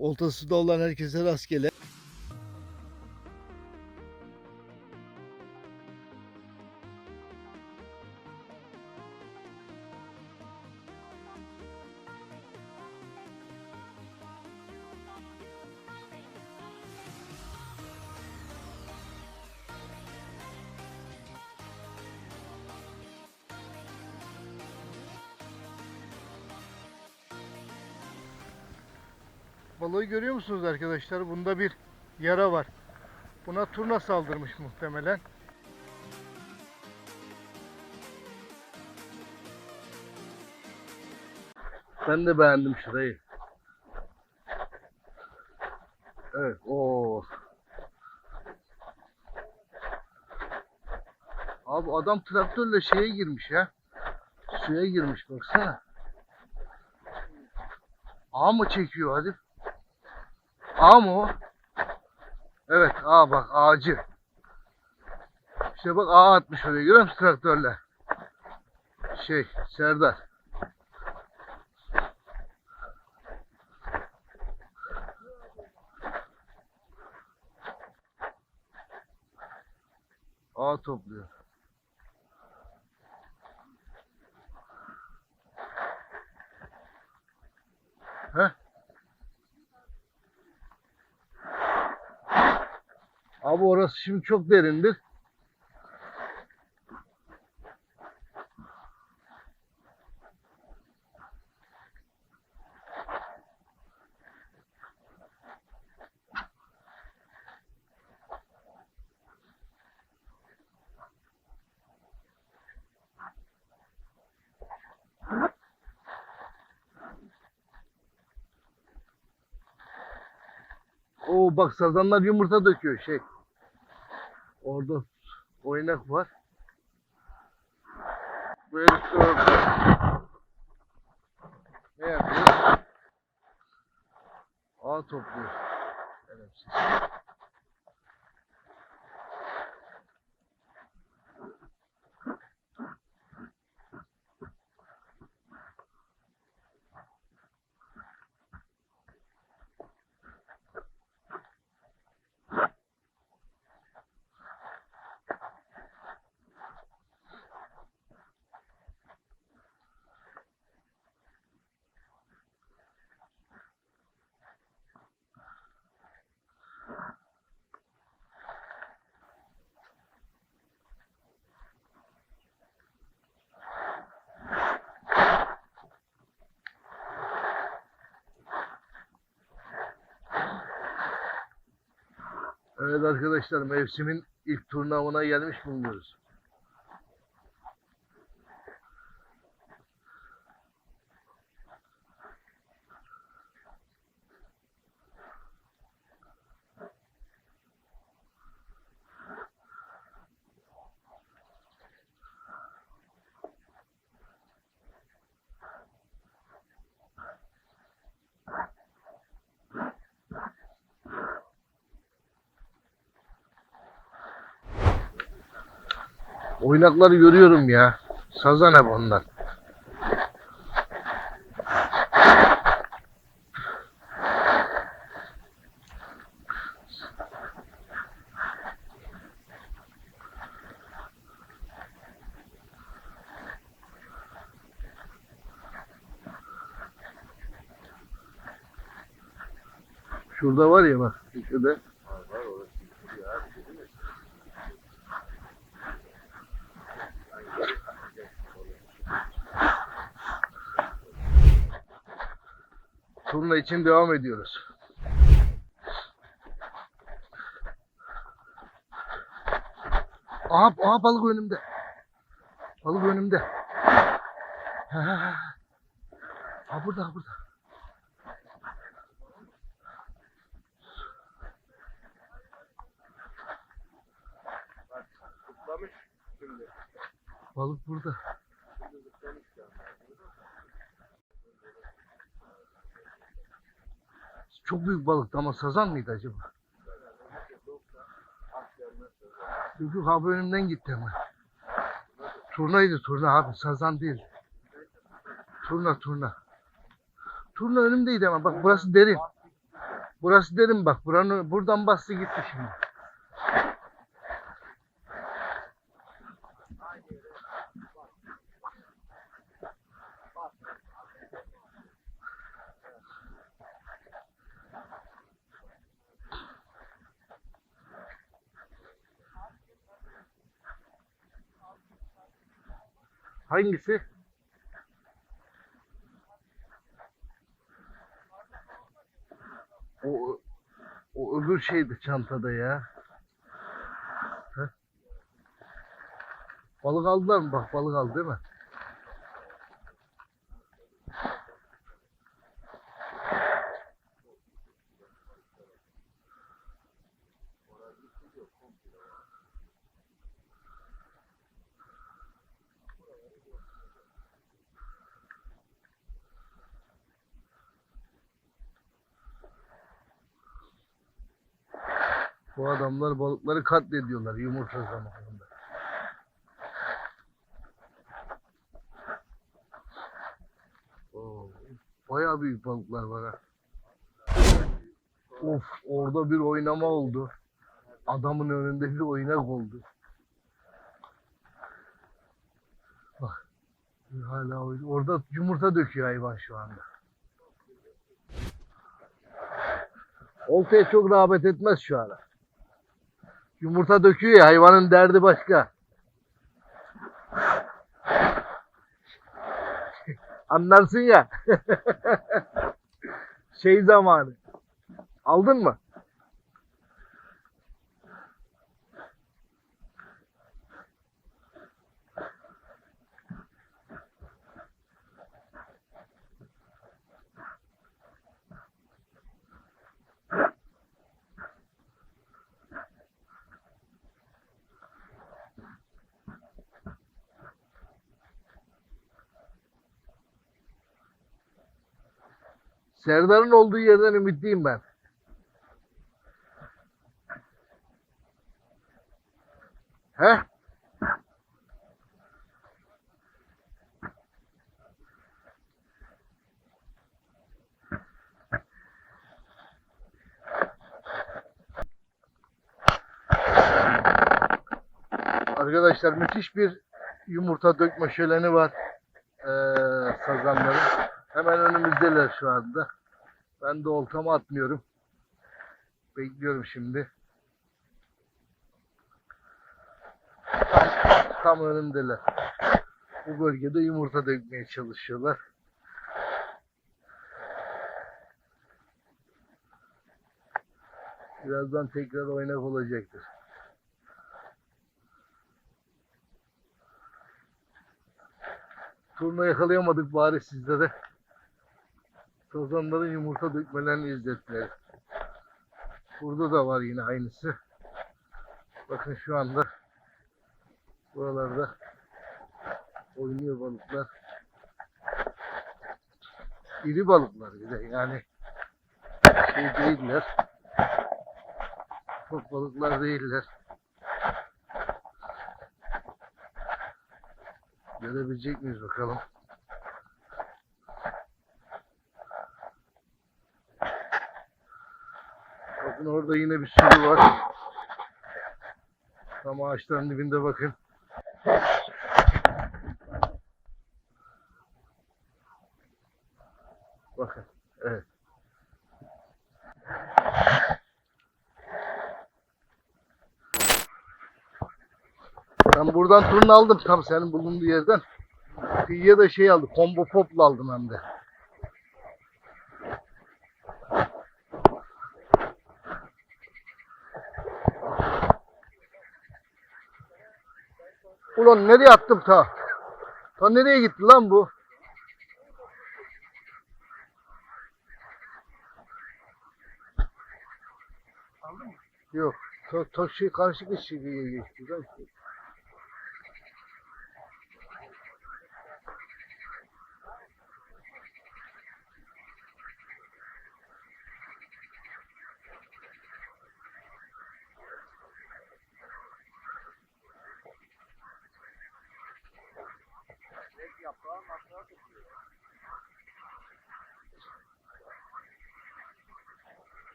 Oltası da olan herkese rastgele. Balığı görüyor musunuz arkadaşlar? Bunda bir yara var. Buna turna saldırmış muhtemelen. Ben de beğendim şurayı. Evet, o. Abi adam traktörle şeye girmiş ya. Suya girmiş baksana. Ağ mı çekiyor hadi? Ağ mı o? Evet ağ bak ağacı. İşte bak ağ atmış oraya görüyor musun traktörle? Şey Serdar. Ağ topluyor. Heh. Abi orası şimdi çok derindir. Oo bak sazanlar yumurta döküyor şey. Orada oynak var. Bu herif de orada. Ne yapıyor? Ağ topluyor. Evet arkadaşlar mevsimin ilk turnavına gelmiş bulunuyoruz. Oynakları görüyorum ya. Sazan hep onlar. Şurada var ya bak. Şurada. Turna için devam ediyoruz. Aha, aha balık önümde. Balık önümde. Ha, ha, burada, burada. Balık burada. Şimdi zıplamış ya. Çok büyük balıktı ama sazan mıydı acaba? Yok yok abi önümden gitti hemen. Turnaydı turna abi sazan değil. Turna turna. Turna önümdeydi ama bak burası derin. Burası dedim bak. Buranın, buradan bastı gitti şimdi. Hangisi? O, o öbür şeydi çantada ya. Heh. Balık aldılar mı? Bak balık aldı değil mi? Bu adamlar balıkları katlediyorlar yumurta zamanında. Oo, bayağı büyük balıklar var ha. Of orada bir oynama oldu. Adamın önünde bir oynak oldu. Bak hala. Orada yumurta döküyor hayvan şu anda. Oltaya çok rağbet etmez şu ara. Yumurta döküyor ya hayvanın derdi başka. Anlarsın ya. şey zamanı. Aldın mı? Serdar'ın olduğu yerden ümitliyim ben. He? Arkadaşlar müthiş bir yumurta dökme şöleni var. Ee, sazanların. Hemen önümüzdeler şu anda. Ben de oltamı atmıyorum. Bekliyorum şimdi. Tam, önümdeler. Bu bölgede yumurta dökmeye çalışıyorlar. Birazdan tekrar oynak olacaktır. Turna yakalayamadık bari sizlere. Sazanların yumurta dökmelerini izlettiler. Burada da var yine aynısı. Bakın şu anda buralarda oynuyor balıklar. İri balıklar bir de yani şey değiller. Çok balıklar değiller. Görebilecek miyiz bakalım. Bakın orada yine bir sürü var. Tam ağaçların dibinde bakın. Bakın. Evet. Ben buradan turunu aldım tam senin bulunduğu yerden. Kıyıya da şey aldım. Combo popla aldım hem de. Ulan nereye attım ta? Ta nereye gitti lan bu? Yok. Ta, ta şey karşı kişiye geçti.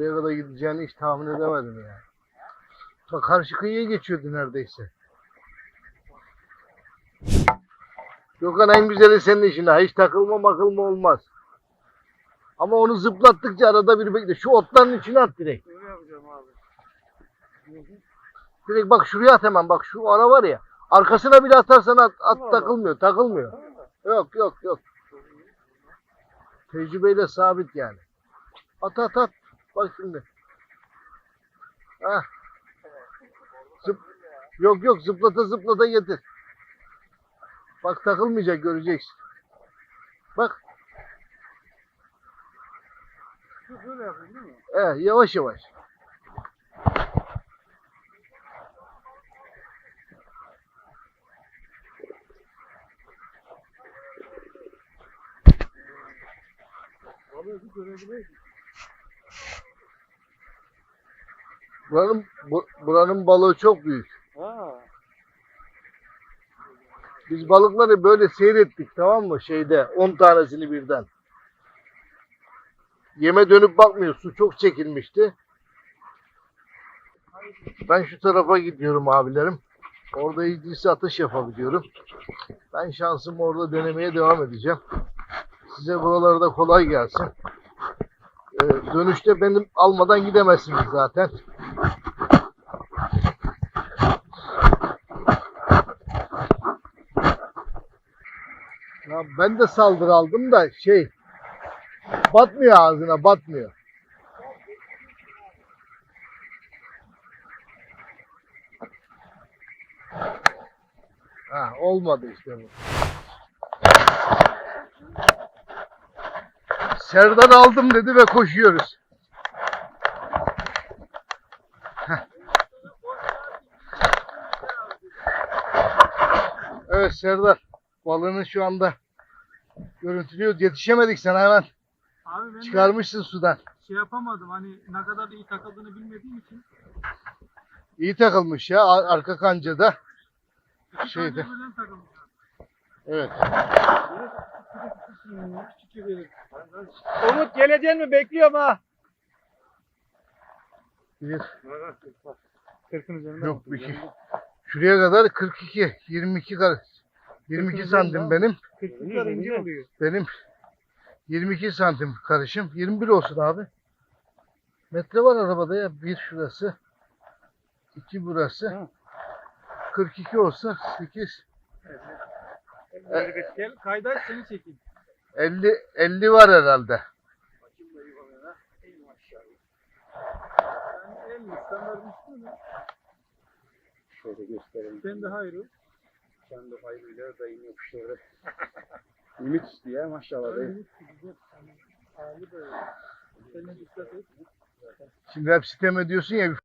Oraya kadar gideceğini hiç tahmin edemedim ya. Ta karşı kıyıya geçiyordu neredeyse. Gökhan en güzeli senin işin ha. Hiç takılma makılma olmaz. Ama onu zıplattıkça arada bir bekle. Şu otların içine at direkt. Öyle yapacağım abi. Direkt bak şuraya at hemen. Bak şu ara var ya. Arkasına bile atarsan at, at takılmıyor. Takılmıyor. Yok yok yok. Tecrübeyle sabit yani. At at at. Bak şimdi. Hah. Zıp. Yok yok zıplata zıplata getir. Bak takılmayacak göreceksin. Bak. Böyle yapayım değil mi? Eh, yavaş yavaş. Balığı bir görebilir Buranın, bu- buranın balığı çok büyük. Ha. Biz balıkları böyle seyrettik tamam mı şeyde 10 tanesini birden. Yeme dönüp bakmıyor. Su çok çekilmişti. Ben şu tarafa gidiyorum abilerim. Orada iyicisi atış yapabiliyorum. Ben şansımı orada denemeye devam edeceğim. Size buralarda kolay gelsin. Ee, dönüşte benim almadan gidemezsiniz zaten. Ya ben de saldırı aldım da şey batmıyor ağzına batmıyor. Ha olmadı işte bu. Serdar aldım dedi ve koşuyoruz. Evet Serdar balığını şu anda görüntülüyoruz. Yetişemedik sana hemen. Abi ben Çıkarmışsın sudan. şey yapamadım hani ne kadar iyi takıldığını bilmediğim için. İyi takılmış ya ar- arka kancada. iki Şeyde. tane birden takılmış. Evet. Umut gelecek mi? Bekliyorum ha. Bir, Kırkın üzerinde. yok bir iki. Şuraya kadar 42, 22 kar 22 santim benim. Kırkın karınca oluyor. Benim 22 santim karışım. 21 olsun abi. Metre var arabada ya. Bir şurası. iki burası. Ha. 42 olsa 8 Gel kaydaş seni çekeyim. 50 50 var herhalde. Yani 50 standart üstü mü? Şöyle gösterelim. Ben de hayır o. Kendi hayrıyla dayım yapıştırdı. Ümit ya maşallah dayım. Şimdi hep sitem ediyorsun ya